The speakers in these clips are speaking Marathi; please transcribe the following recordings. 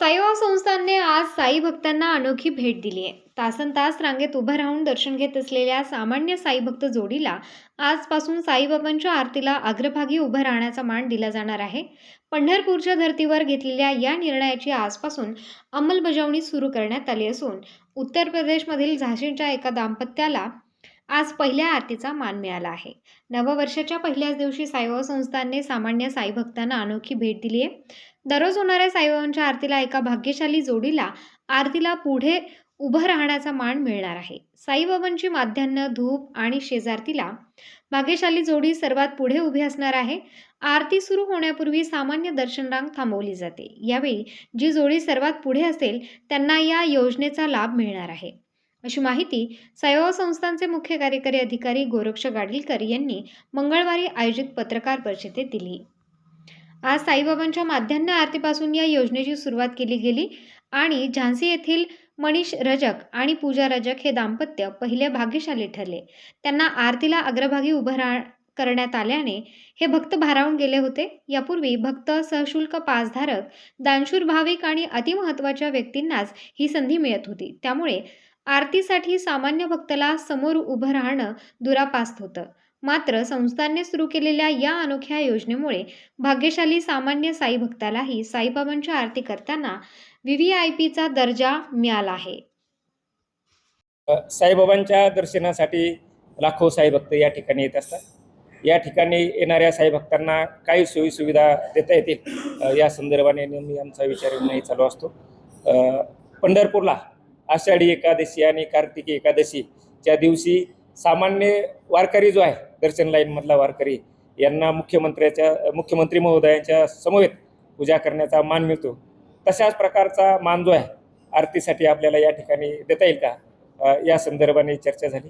साईबाबा संस्थानने आज साई भक्तांना अनोखी भेट दिली आहे. तासन तास रांगेत उभं राहून दर्शन घेत असलेल्या सामान्य साईभक्त जोडीला आजपासून साईबाबांच्या आरतीला अग्रभागी उभं राहण्याचा मान दिला जाणार आहे. पंढरपूरच्या धर्तीवर घेतलेल्या या निर्णयाची आजपासून अंमलबजावणी सुरू करण्यात आली असून उत्तर प्रदेशमधील झाशीच्या एका दाम्पत्याला आज पहिल्या आरतीचा मान मिळाला आहे. नववर्षाच्या पहिल्याच दिवशी साईबाबा संस्थानने सामान्य साई भक्तांना अनोखी भेट दिली आहे दररोज होणाऱ्या साईबाबांच्या आरतीला एका भाग्यशाली जोडीला आरतीला पुढे उभं राहण्याचा मान मिळणार आहे. साईबाबांची माध्यान्ह धूप आणि शेजारतीला भाग्यशाली जोडी सर्वात पुढे उभी असणार आहे. आरती सुरू होण्यापूर्वी सामान्य दर्शन रांग थांबवली जाते. यावेळी जी जोडी सर्वात पुढे असेल त्यांना या योजनेचा लाभ मिळणार आहे. अशी माहिती साईबाबा संस्थांचे मुख्य कार्यकारी अधिकारी गोरक्ष गाडीलकर यांनी मंगळवारी आयोजित पत्रकार परिषदेत दिली. आज साईबाबांच्या माध्यान्ह आरतीपासून या योजनेची सुरुवात केली गेली आणि झांसी येथील मनीष रजक आणि पूजा रजक हे दाम्पत्य पहिले भाग्यशाली ठरले. त्यांना आरतीला अग्रभागी उभं राह करण्यात आल्याने हे भक्त भारावून गेले होते. यापूर्वी भक्त सहशुल्क पासधारक दानशूर भाविक आणि अतिमहत्वाच्या व्यक्तींनाच ही संधी मिळत होती. त्यामुळे आरतीसाठी सामान्य भक्ताला समोर उभं राहणं दुरापास्त होतं. मात्र संस्थांनी सुरू केलेल्या या अनोख्या योजनेमुळे भाग्यशाली सामान्य साई भक्तालाही साईबाबांची आरती करताना व्ही व्ही आय पीचा दर्जा मिळाला आहे. साईबाबांच्या दर्शनासाठी लाखो साईभक्त या ठिकाणी येत असतात. या ठिकाणी येणाऱ्या साईभक्तांना काही सोयीसुविधा देता येतील या संदर्भाने नेहमी आमचा विचार चालू असतो. पंढरपूरला आषाढी एकादशी आणि कार्तिकी एकादशीच्या दिवशी सामान्य वारकरी जो आहे दर्शन लाईनमधला वारकरी यांना मुख्यमंत्र्याच्या मुख्यमंत्री महोदयांच्या समवेत पूजा करण्याचा मान मिळतो. तशाच प्रकारचा मान जो आहे आरतीसाठी आपल्याला या ठिकाणी देता येईल का? या संदर्भाने चर्चा झाली.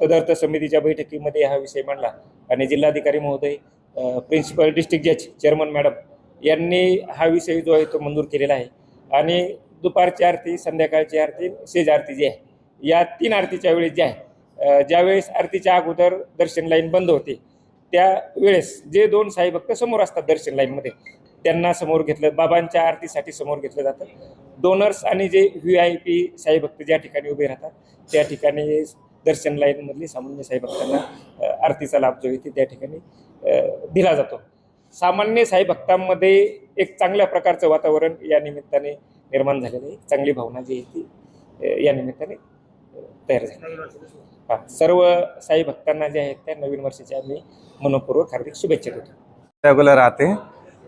तदर्थ समितीच्या बैठकीमध्ये हा विषय मांडला आणि जिल्हाधिकारी महोदय प्रिन्सिपल डिस्ट्रिक्ट जज चेअरमन मॅडम यांनी हा विषय जो आहे तो मंजूर केलेला आहे. आणि दुपारची आरती संध्याकाळची आरती शेज आरती जी आहे. या तीन आरतीच्या वेळेस जी आहे ज्यावेळेस आरतीच्या अगोदर दर्शन लाईन बंद होते त्या वेळेस जे दोन साई भक्त समोर असतात दर्शन लाईनमध्ये त्यांना समोर घेतलं बाबांच्या आरतीसाठी समोर घेतलं जातं. डोनर्स आणि जे व्ही आय पी साई भक्त ज्या ठिकाणी उभे राहतात त्या ठिकाणी दर्शन लाईनमधली सामान्य साई भक्तांना आरतीचा लाभ जो आहे ते त्या ठिकाणी दिला जातो. सामान्य साई भक्तांमध्ये एक चांगल्या प्रकारचं वातावरण या निमित्ताने निर्माण चांगली भावना जी आहे ती या निमित्ताने हा, सर्व साई भक्तांना जे त्या नवीन वर्षाच्या आम्ही मनपूर्वक हार्दिक शुभेच्छा देतो. रेगुलर आते हैं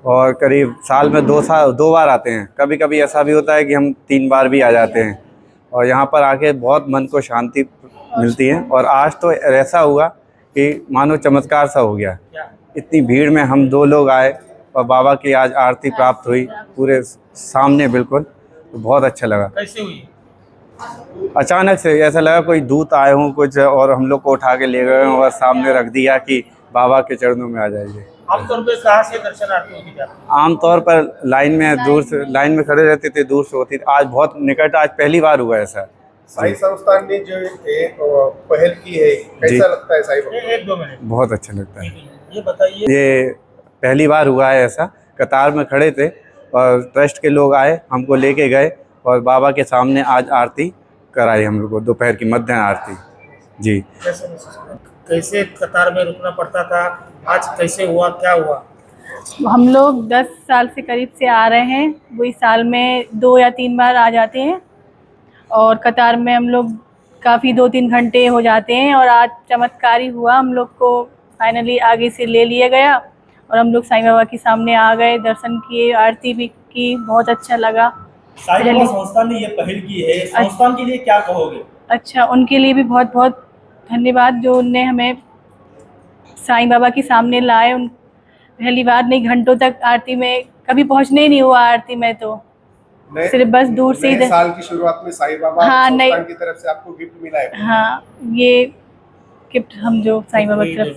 और करीब साल में दो साल दो बार आते हैं। कभी कभी ऐसा भी होता है कि हम तीन बार भी आ जाते हैं। और यहाँ पर आके बहुत मन को शांति मिलती है। और आज तो ऐसा हुआ कि मानो चमत्कार सा हो गया। इतनी भीड़ में हम दो लोग आए और बाबा की आज आरती प्राप्त हुई पूरे सामने बिल्कुल। तो बहुत अच्छा लगा। कैसे हुई? अचानक से ऐसा लगा कोई दूत आए हों कुछ और हम लोग को उठा के ले गए हों और सामने रख दिया कि बाबा के चरणों में आ जाइए। आमतौर पे कहाँ से दर्शनार्थी? आमतौर पर लाइन में दूर से लाइन में खड़े रहते थे दूर से होती थी। आज बहुत निकट आज पहली बार हुआ ऐसा। साई संस्थान ने जो एक पहल की है कैसा लगता है साई भक्तों एक दो मिनट। बहुत अच्छा लगता है ये बताइए। ये पहली बार हुआ है ऐसा। कतार में खड़े थे और ट्रस्ट के लोग आए हमको लेके गए और बाबा के सामने आज आरती कराई हम लोग को दोपहर की मध्याह्न आरती। जी? कैसे कतार में रुकना पड़ता था? आज कैसे हुआ? क्या हुआ? हम लोग दस साल से करीब से आ रहे हैं। वही साल में दो या तीन बार आ जाते हैं। और कतार में हम लोग काफ़ी दो तीन घंटे हो जाते हैं और आज चमत्कारी हुआ। हम लोग को फाइनली आगे से ले लिया गया। और हम लोग साईं बाबा के सामने आ गए दर्शन किए आरती भी की बहुत अच्छा लगा। साई बाबा संस्थान ने ये पहल की है संस्थान के लिए क्या कहोगे? अच्छा उनके लिए भी बहुत बहुत धन्यवाद जो उनने हमें साईं बाबा के सामने लाए। उन पहली बार नहीं घंटों तक आरती में कभी पहुँचने ही नहीं हुआ आरती में तो। सिर्फ़ बस दूर से ही साल की शुरुआत में साई बाबा हाँ, की तरफ़ से आपको गिफ्ट मिला है। हाँ ये गिफ्ट हम जो साईं बाबा की तरफ़